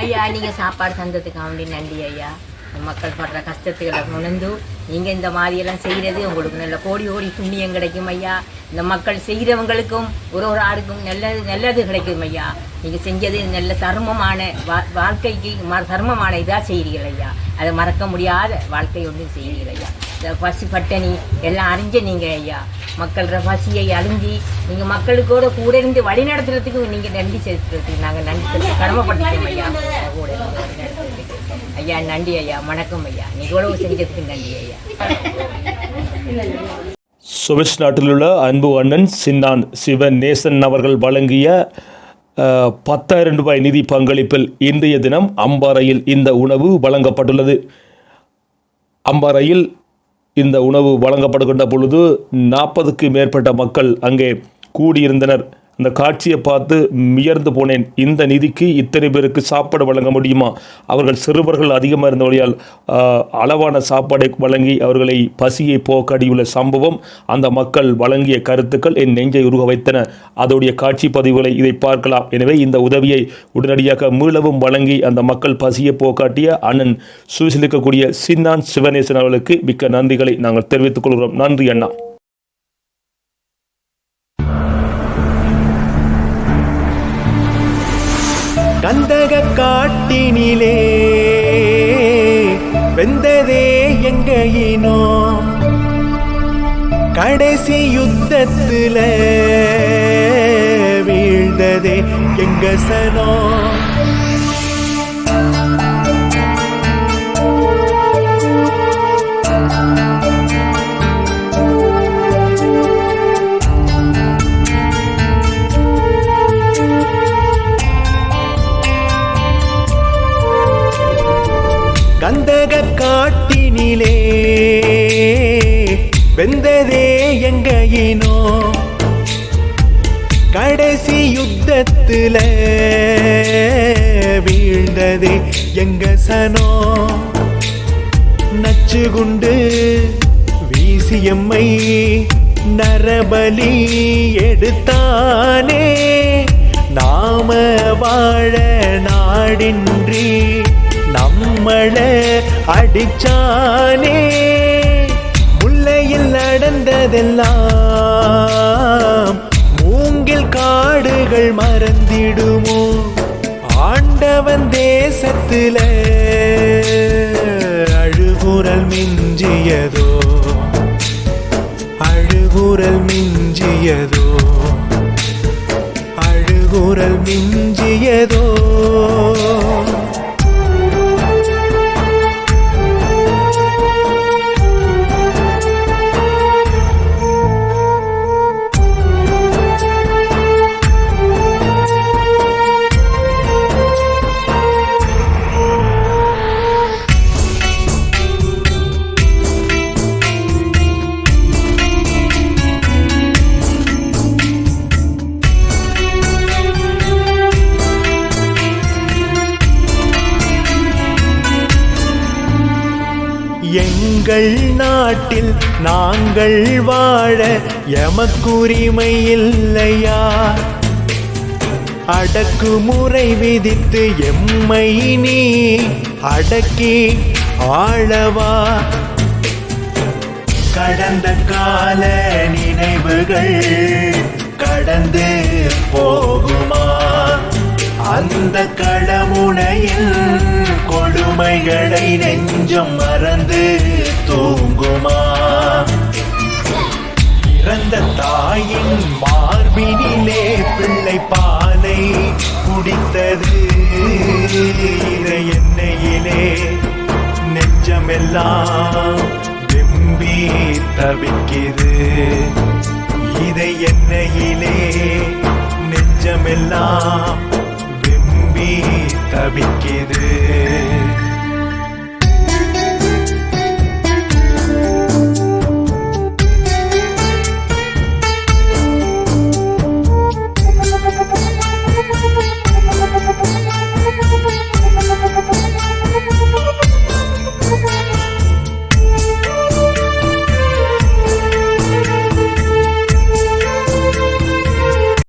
ஐயா நீங்கள் சாப்பாடு தந்ததுக்கு வேண்டி நன்றி ஐயா. மக்கள் படுற கஷ்டத்துகளை உணர்ந்து நீங்கள் இந்த மாதிரியெல்லாம் செய்கிறது உங்களுக்கு நல்ல கோடி கோடி புண்ணியம் கிடைக்கும் ஐயா. இந்த மக்கள் செய்கிறவங்களுக்கும் ஒரு ஒரு ஆளுக்கும் நல்லது நல்லது கிடைக்கும் ஐயா. நீங்கள் செஞ்சது நல்ல தர்மமான வா வாழ்க்கைக்கு ம தர்மமான இதாக செய்கிறீர்கள் ஐயா. அதை மறக்க முடியாத வாழ்க்கை ஒன்றும் செய்கிறீர்கள் ஐயா. இந்த பசு பட்டணி எல்லாம் அறிஞ்ச நீங்கள் ஐயா. மக்களோட பசியை அழிஞ்சி நீங்கள் மக்களுக்கோட கூட இருந்து வழி நடத்துறதுக்கு நீங்கள் நன்றி செலுத்துறதுக்கு நாங்கள் நன்றி செலுத்த கடமைப்பட்டுட்டோம் ஐயா. கூட ஐயா நன்றி ஐயா. வணக்கம் ஐயா. நிகழ்வு செஞ்சதுக்கு நன்றி ஐயா. சுவிஸ் நாட்டிலுள்ள அன்பு அண்ணன் சின்னான் சிவன் நேசன் அவர்கள் வழங்கிய பத்தாயிரம் ரூபாய் நிதி பங்களிப்பில் இன்றைய தினம் அம்பாறையில் இந்த உணவு வழங்கப்பட்டுள்ளது. அம்பாறையில் இந்த உணவு வழங்கப்படுகின்ற பொழுது நாற்பதுக்கு மேற்பட்ட மக்கள் அங்கே கூடியிருந்தனர். அந்த காட்சியை பார்த்து மியர்ந்து போனேன். இந்த நிதிக்கு இத்தனை பேருக்கு சாப்பாடு வழங்க முடியுமா? அவர்கள் சிறுவர்கள் அதிகமாக இருந்த வழியால் அளவான சாப்பாடை வழங்கி அவர்களை பசியை போக்கடியுள்ள சம்பவம் அந்த மக்கள் வழங்கிய கருத்துக்கள் என் நெஞ்சை உருக வைத்தன. அதோடைய காட்சி பதிவுகளை இதை பார்க்கலாம். எனவே இந்த உதவியை உடனடியாக மீளவும் வழங்கி அந்த மக்கள் பசியை போக்காட்டிய அண்ணன் சுவிசிலிக்கக்கூடிய சின்னான் சிவநேசன் அவர்களுக்கு மிக்க நன்றிகளை நாங்கள் தெரிவித்துக் கொள்கிறோம். நன்றி அண்ணா. கந்தக காட்டினிலே. வெந்ததே எங்க இனோ கடைசி யுத்தத்துல வீழ்ந்ததே எங்க சனோ காட்டினிலே வெந்ததே எங்க இனோ கடைசி யுத்தத்துல வீழ்ந்ததே எங்க சனோ. நச்சு குண்டு வீசியம்மை நரபலி எடுத்தானே. நாம வாழ நாடின்றி மழை அடிச்சானே. முல்லையில் நடந்ததெல்லாம் மூங்கில் காடுகள் மறந்திடுமோ? ஆண்டவன் தேசத்துல அழுகுரல் மிஞ்சியதோ? அழுகுரல் மிஞ்சியதோ? அழுகுரல் மிஞ்சியதோ? எங்கள் நாட்டில் நாங்கள் வாழ எமக்குரிமை இல்லையா அடக்குமுறை விதித்து எம்மை நீ அடக்கி ஆளவா? கடந்த கால நினைவுகள் கடந்து போகுமா? அந்த கடமுனையில் கவலைகளை நெஞ்சம் மறந்து தூங்குமா? இறந்த தாயின் மார்பினிலே பிள்ளை பாலை குடித்தது. இதை எண்ணெயிலே நெஞ்சமெல்லாம் வெம்பி தவிக்கிறது இதை எண்ணெயிலே நெஞ்சமெல்லாம் வெம்பி தவிக்கிறது